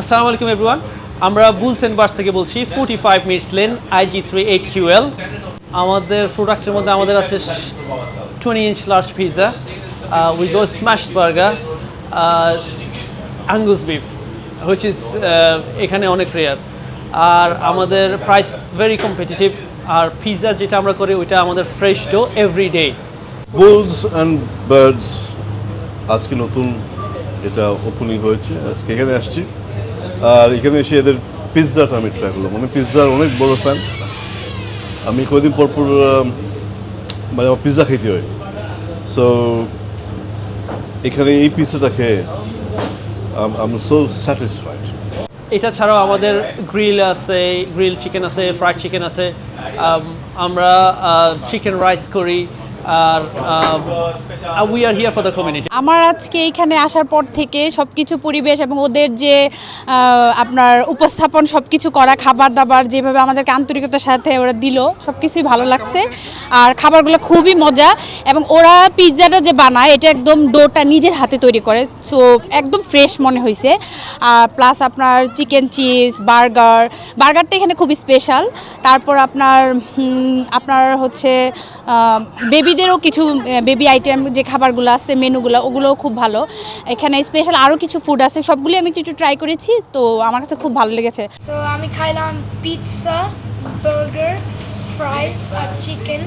আসসালামু আলাইকুম এভরিওয়ান আমরা বুলস এন্ড বার্স থেকে বলছি forty five minutes lane IG three eight QL আমাদের প্রোডাক্টের মধ্যে আমাদের আছে twenty inch large pizza we go smash burger Angus beef which is এখানে অনেক রেয়ার আর আমাদের প্রাইস ভেরি কম্পিটিটিভ আর পিজা যেটা আমরা করি, ওইটা আমাদের fresh dough every day Bulls and Birds আজকে নতুন এটা ওপেনিং হয়েছে, আজকে এখানে আসছি। আর এখানে এসে এদের পিৎজাটা আমি ট্রাই করলাম। আমি পিৎজার অনেক বড় ফ্যান আমি কদিন পর পর মানে আমার পিৎজা খেতে হয়। সো এখানে এই পিৎজাটা খেয়ে আম সো স্যাটিসফাইড এটা ছাড়াও আমাদের গ্রিল আছে গ্রিল চিকেন আছে ফ্রাইড চিকেন আছে। আমরা চিকেন রাইস করি। আমার আজকে এখানে আসার পর থেকে সব কিছু পরিবেশ এবং ওদের যে আপনার উপস্থাপন সব কিছু করা খাবার দাবার যেভাবে আমাদেরকে আন্তরিকতার সাথে ওরা দিল সব কিছুই ভালো লাগছে। আর খাবারগুলো খুবই মজা এবং ওরা পিৎজাটা যে বানায়, এটা একদম ডোটা নিজের হাতে তৈরি করে সো একদম ফ্রেশ মনে হয়েছে আর প্লাস আপনার চিকেন চিজ বার্গার বার্গারটা এখানে খুবই স্পেশাল তারপর আপনার আপনার হচ্ছে বেবিদেরও কিছু বেবি আইটেম যে খাবারগুলো আছে, মেনুগুলো, ওগুলোও খুব ভালো। এখানে স্পেশাল আরও কিছু ফুড আছে, সবগুলি আমি একটু ট্রাই করেছি, তো আমার কাছে খুব ভালো লেগেছে। সো আমি খাইলাম পিৎজা বার্গার ফ্রাইস আর চিকেন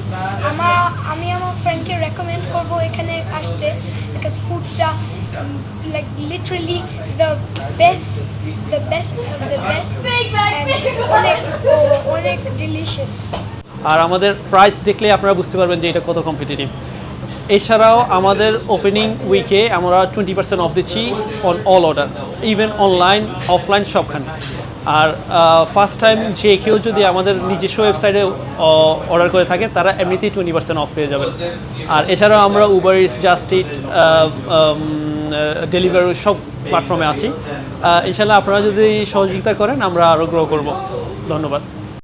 আমার আমি আমার ফ্রেন্ডকে রেকমেন্ড করব এখানে আসতে because ফুডটা like literally the best the best the best অনেক অনেক ডিলিশিয়াস আর আমাদের প্রাইস দেখলে আপনারা বুঝতে পারবেন যে এটা কত কম্পিটিটিভ এছাড়াও আমাদের ওপেনিং উইকে আমরা টোয়েন্টি পার্সেন্ট অফ দিচ্ছি on all order even online offline সবখানে। আর ফার্স্ট টাইম যে কেউ যদি আমাদের নিজস্ব ওয়েবসাইটে অর্ডার করে থাকে, তারা এমনিতেই টোয়েন্টি পার্সেন্ট অফ পেয়ে যাবেন। আর এছাড়াও আমরা Uber Eats Just Eat delivery সব প্ল্যাটফর্মে আছি। ইনশাল্লাহ আপনারা যদি সহযোগিতা করেন, আমরা আরও গ্রো করব। ধন্যবাদ।